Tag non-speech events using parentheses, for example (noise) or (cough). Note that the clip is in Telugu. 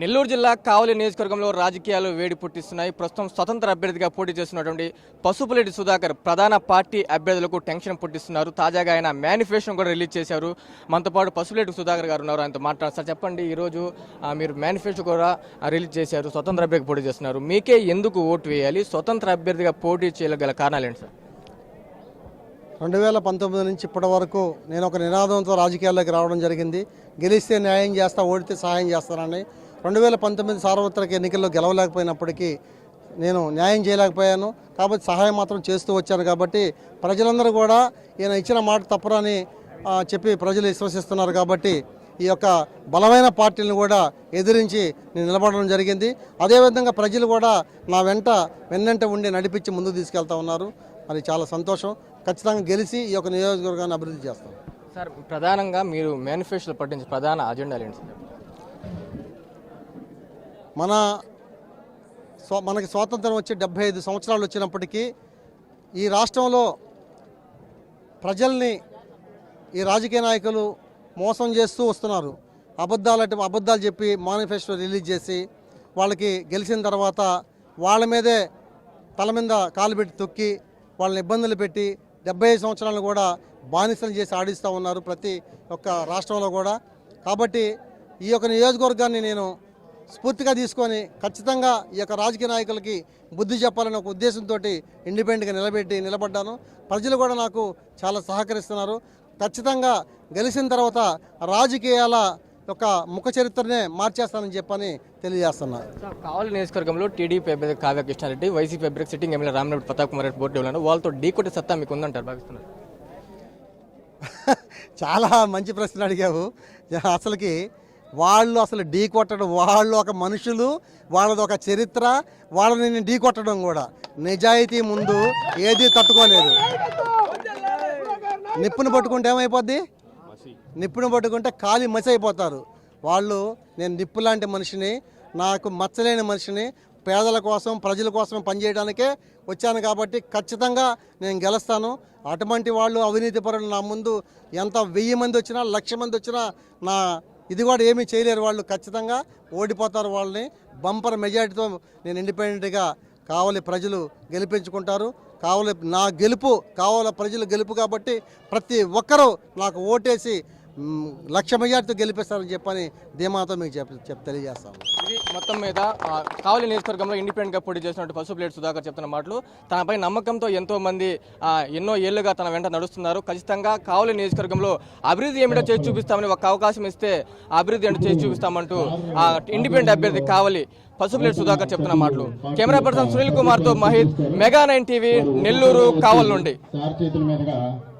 నెల్లూరు జిల్లా కావలి నియోజకవర్గంలో రాజకీయాలు వేడి పుట్టిస్తున్నాయి. ప్రస్తుతం స్వతంత్ర అభ్యర్థిగా పోటీ చేస్తున్నటువంటి పసుపులేటి సుధాకర్ ప్రధాన పార్టీ అభ్యర్థులకు టెన్షన్ పుట్టిస్తున్నారు. తాజాగా ఆయన మేనిఫెస్టోను కూడా రిలీజ్ చేశారు. మనతో పాటు పసుపులేటి సుధాకర్ గారు ఉన్నారు. ఆయనతో మాట్లాడారు. సార్ చెప్పండి ఈరోజు మీరు మేనిఫెస్టో కూడా రిలీజ్ చేశారు. స్వతంత్ర అభ్యర్థిగా పోటీ చేస్తున్నారు. మీకే ఎందుకు ఓటు వేయాలి? స్వతంత్ర అభ్యర్థిగా పోటీ చేయగల కారణాలు ఏంటి సార్? రెండు వేల పంతొమ్మిది నుంచి ఇప్పటి వరకు నేను ఒక నినాదంతో రాజకీయాల్లోకి రావడం జరిగింది. గెలిస్తే న్యాయం చేస్తా ఓడితే సహాయం చేస్తానని రెండు వేల పంతొమ్మిది సార్వత్రిక ఎన్నికల్లో గెలవలేకపోయినప్పటికీ నేను న్యాయం చేయలేకపోయాను. కాబట్టి సహాయం మాత్రం చేస్తూ వచ్చాను కాబట్టి ప్రజలందరూ కూడా ఈయన ఇచ్చిన మాట తప్పురని చెప్పి ప్రజలు విశ్వసిస్తున్నారు కాబట్టి ఈ యొక్క బలమైన పార్టీలను కూడా ఎదిరించి నేను నిలబడడం జరిగింది. అదేవిధంగా ప్రజలు కూడా నా వెంట వెన్నంట ఉండి నడిపించి ముందుకు తీసుకెళ్తా ఉన్నారు. మరి చాలా సంతోషం. ఖచ్చితంగా గెలిచి ఈ యొక్క నియోజకవర్గాన్ని అభివృద్ధి చేస్తాం. సార్ ప్రధానంగా మీరు మేనిఫెస్టోలో పట్టించే ప్రధాన అజెండాలు ఏంటి సార్? మన మనకి స్వాతంత్రం వచ్చి డెబ్బై ఐదు సంవత్సరాలు వచ్చినప్పటికీ ఈ రాష్ట్రంలో ప్రజల్ని ఈ రాజకీయ నాయకులు మోసం చేస్తూ వస్తున్నారు. అబద్ధాలు అంటే అబద్ధాలు చెప్పి మేనిఫెస్టో రిలీజ్ చేసి వాళ్ళకి గెలిచిన తర్వాత వాళ్ళ మీదే తల మీద కాలు పెట్టి తొక్కి వాళ్ళని ఇబ్బందులు పెట్టి డెబ్బై ఐదు సంవత్సరాలను కూడా బానిసలు చేసి ఆడిస్తూ ఉన్నారు ప్రతి ఒక్క రాష్ట్రంలో కూడా. కాబట్టి ఈ యొక్క నియోజకవర్గాన్ని నేను స్ఫూర్తిగా తీసుకొని ఖచ్చితంగా ఈ యొక్క రాజకీయ నాయకులకి బుద్ధి చెప్పాలని ఒక ఉద్దేశంతో ఇండిపెండెంట్గా నిలబెట్టి నిలబడ్డాను. ప్రజలు కూడా నాకు చాలా సహకరిస్తున్నారు. ఖచ్చితంగా గెలిచిన తర్వాత రాజకీయాల యొక్క ముఖ చరిత్రనే మార్చేస్తానని చెప్పని తెలియజేస్తున్నా. సార్, కావలి నియోజకవర్గంలో టీడీపీ అభ్యర్థి కావ్య కృష్ణారెడ్డి వైసీపీ అభ్యర్థి సిట్టింగ్ ఎమ్మెల్యే రామరెడ్డి ప్రతాప్ కుమార్ రెడ్డి పోటీ ఉన్నారు వాళ్ళతో ఢీకొట్టే సత్తా మీకు ఉందంటారు భావిస్తున్నారు. (laughs) చాలా మంచి ప్రశ్న అడిగావు. అసలుకి వాళ్ళు అసలు ఢీ కొట్టడం వాళ్ళు ఒక మనుషులు వాళ్ళది ఒక చరిత్ర వాళ్ళని నేను ఢీ కొట్టడం కూడా. నిజాయితీ ముందు ఏది తట్టుకోలేదు. నిప్పును పట్టుకుంటే ఏమైపోద్ది? నిప్పును పట్టుకుంటే కాలి మసి అయిపోతారు. వాళ్ళు నేను నిప్పు లాంటి మనిషిని నాకు మచ్చలేని మనిషిని పేదల కోసం ప్రజల కోసం పనిచేయడానికే వచ్చాను కాబట్టి ఖచ్చితంగా నేను గెలుస్తాను. అటువంటి వాళ్ళు అవినీతి పరులు నా ముందు ఎంత వెయ్యి మంది వచ్చినా లక్ష మంది వచ్చినా నా ఇది కూడా ఏమీ చేయలేరు వాళ్ళు. ఖచ్చితంగా ఓడిపోతారు వాళ్ళని. బంపర్ మెజారిటీతో నేను ఇండిపెండెంట్గా కావలి ప్రజలు గెలిపించుకుంటారు. కావలి నా గెలుపు కావాల ప్రజల గెలుపు కాబట్టి ప్రతి ఒక్కరూ నాకు ఓటేసి లక్ష మెజార్టీతో గెలిపిస్తారని చెప్పని ధీమాతో మీకు చెప్ చెప్ తెలియజేస్తాను ఇది మొత్తం మీద కావలి నియోజకవర్గంలో ఇండిపెండెంట్గా పోటీ చేసినట్టు పసుపులేటి సుధాకర్ చెప్తున్న మాటలు. తనపై నమ్మకంతో ఎంతో మంది ఎన్నో ఏళ్ళుగా తన వెంట నడుస్తున్నారు. ఖచ్చితంగా కావలి నియోజకవర్గంలో అభివృద్ధి ఏమిటో చేసి చూపిస్తామని ఒక అవకాశం ఇస్తే అభివృద్ధి ఏంటో చేసి చూపిస్తామంటూ ఆ ఇండిపెండెంట్ అభ్యర్థి కావలి పసుపులేటి సుధాకర్ చెప్తున్న మాటలు. కెమెరా పర్సన్ సునీల్ కుమార్తో Mahith mega nine TV Nellore Kavali నుండి.